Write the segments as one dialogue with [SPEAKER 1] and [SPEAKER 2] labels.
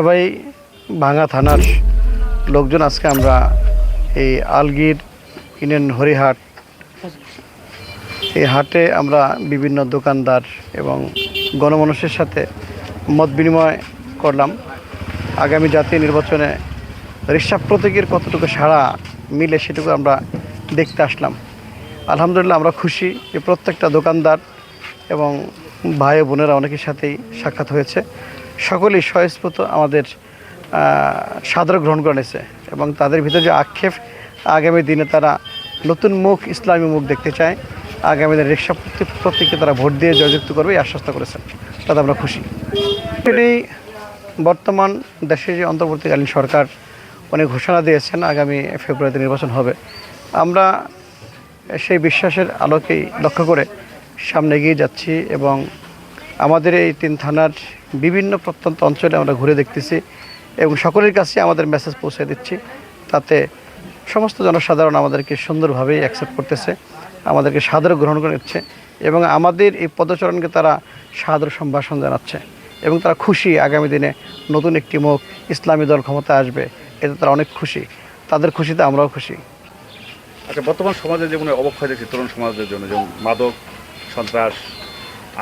[SPEAKER 1] সবাই ভাঙা থানার লোকজন আজকে আমরা এই আলগির ইউনিয়ন হরিহাট এই হাটে আমরা বিভিন্ন দোকানদার এবং গণমানুষের সাথে মত বিনিময় করলাম। আগামী জাতীয় নির্বাচনে রিক্সা প্রতীকের কতটুকু সাড়া মিলে সেটুকু আমরা দেখতে আসলাম। আলহামদুলিল্লাহ আমরা খুশি যে প্রত্যেকটা দোকানদার এবং ভাই বোনেরা অনেকের সাথেই সাক্ষাৎ হয়েছে। সকলেই স্বয়স্ফূত আমাদের সাদর গ্রহণ করে নিয়েছে এবং তাদের ভিতরে যে আক্ষেপ, আগামী দিনে তারা নতুন মুখ, ইসলামী মুখ দেখতে চায়। আগামী দিনে রিক্সা প্রতীককে তারা ভোট দিয়ে জয়যুক্ত করবে, এই আশ্বস্ত করেছেন। তাতে আমরা খুশি। এটি বর্তমান দেশে যে অন্তর্বর্তীকালীন সরকার অনেক ঘোষণা দিয়েছেন, আগামী ফেব্রুয়ারিতে নির্বাচন হবে। আমরা সেই বিশ্বাসের আলোকেই লক্ষ্য করে সামনে এগিয়ে যাচ্ছি এবং আমাদের এই তিন থানার বিভিন্ন প্রত্যন্ত অঞ্চলে আমরা ঘুরে দেখতেছি এবং সকলের কাছে আমাদের মেসেজ পৌঁছে দিচ্ছি। তাতে সমস্ত জনসাধারণ আমাদেরকে সুন্দরভাবেই অ্যাকসেপ্ট করতেছে, আমাদেরকে সাদর গ্রহণ করে এবং আমাদের এই পদচরণকে তারা সাদর সম্ভাষণ জানাচ্ছে এবং তারা খুশি আগামী দিনে নতুন একটি মুখ ইসলামী দল ক্ষমতায় আসবে, এতে তারা অনেক খুশি। তাদের খুশিতে আমরাও খুশি।
[SPEAKER 2] আচ্ছা বর্তমান সমাজে যেমন অবক্ষয় দেখছি, তরুণ সমাজের জন্য, যেমন মাদক, সন্ত্রাস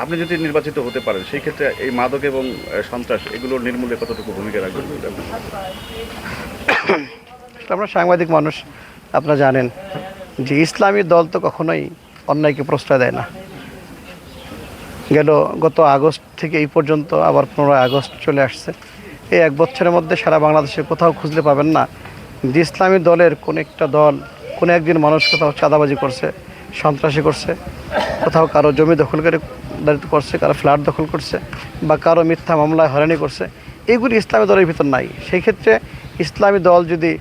[SPEAKER 2] আপনি যদি নির্বাচিত হতে পারেন, সেই ক্ষেত্রে এই মাদক এবং সন্ত্রাস, এগুলোর নির্মূলে কতটুকু ভূমিকা রাখবেন
[SPEAKER 1] আমরা সাংবাদিক মানুষ, আপনারা জানেন যে ইসলামী দল তো কখনোই অন্যায়কে প্রশ্রয় দেয় না। গেল গত আগস্ট থেকে এই পর্যন্ত আবার পনেরোই আগস্ট চলে আসছে। এই এক বছরের মধ্যে সারা বাংলাদেশে কোথাও খুঁজলে পাবেন না যে ইসলামী দলের কোন একটা দল, কোনো একদিন মানুষ কোথাও চাঁদাবাজি করছে। সন্ত্রাসী করছে। কোথাও কারও জমি দখলকারী দায়িত্ব করছে, কারও ফ্ল্যাট দখল করছে বা কারও মিথ্যা মামলায় হয়রানি করছে। এগুলি ইসলামী দলের ভিতর নাই। সেই ক্ষেত্রে ইসলামী দল যদি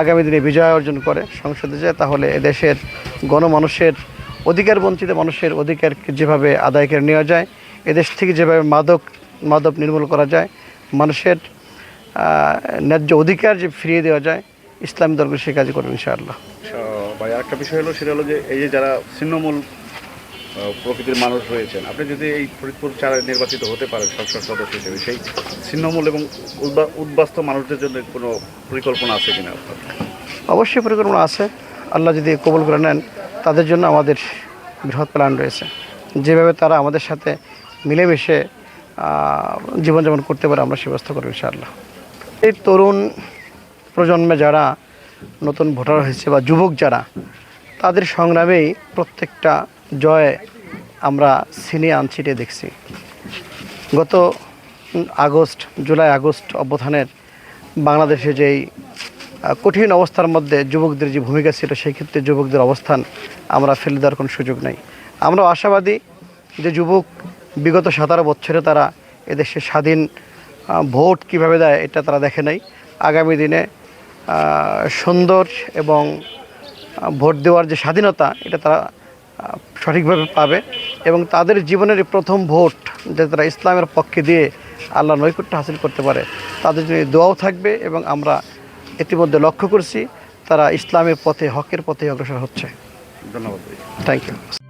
[SPEAKER 1] আগামী দিনে বিজয় অর্জন করে সংসদে যায়, তাহলে এদেশের গণমানুষের অধিকার বঞ্চিত মানুষের অধিকারকে যেভাবে আদায় করে নেওয়া যায়, এদেশ থেকে যেভাবে মাদক মাদক নির্মূল করা যায়, মানুষের ন্যায্য অধিকার যে ফিরিয়ে দেওয়া যায়, ইসলামী দলগুলো সে কাজ করবে ইনশাআল্লাহ।
[SPEAKER 2] ভাই আরেকটা বিষয় হলো, সেটা হলো যে এই যে যারা ছিন্নমূল প্রকৃতির মানুষ রয়েছেন আপনি যদি এই ফরিদপুর চারা নির্বাচিত হতে পারেন সংসদ সদস্য হিসেবে, সেই ছিন্নমূল এবং উদ্বা- উদ্বাস্ত মানুষদের জন্য কোনো পরিকল্পনা আছে কিনা
[SPEAKER 1] অবশ্যই পরিকল্পনা আছে। আল্লাহ যদি কবুল করে নেন, তাদের জন্য আমাদের বৃহৎ প্ল্যান রয়েছে। যেভাবে তারা আমাদের সাথে মিলেমিশে জীবনযাপন করতে পারে, আমরা সে ব্যবস্থা করব ইনশাআল্লাহ। এই তরুণ প্রজন্মে যারা নতুন ভোটার হয়েছে বা যুবক যারা, তাদের সংগ্রামেই প্রত্যেকটা জয় আমরা সিনে আনছিটে দেখছি। গত আগস্ট, জুলাই আগস্ট অভ্যুত্থানের বাংলাদেশে যেই কঠিন অবস্থার মধ্যে যুবকদের যে ভূমিকা ছিল, সেই ক্ষেত্রে যুবকদের অবস্থান আমরা ফেলে দেওয়ার কোনো সুযোগ নেই। আমরা আশাবাদী যে যুবক বিগত সতেরো বছরে তারা এদেশে স্বাধীন ভোট কীভাবে দেয়, এটা তারা দেখে নাই। আগামী দিনে সুন্দর এবং ভোট দেওয়ার যে স্বাধীনতা এটা তারা সঠিকভাবে পাবে এবং তাদের জীবনের প্রথম ভোট যে তারা ইসলামের পক্ষে দিয়ে আল্লাহ নৈকট্য হাসিল করতে পারে তাদের জন্য দোয়াও থাকবে এবং আমরা ইতিমধ্যে লক্ষ্য করছি তারা ইসলামের পথে হকের পথে অগ্রসর হচ্ছে।
[SPEAKER 2] ধন্যবাদ
[SPEAKER 1] থ্যাংক ইউ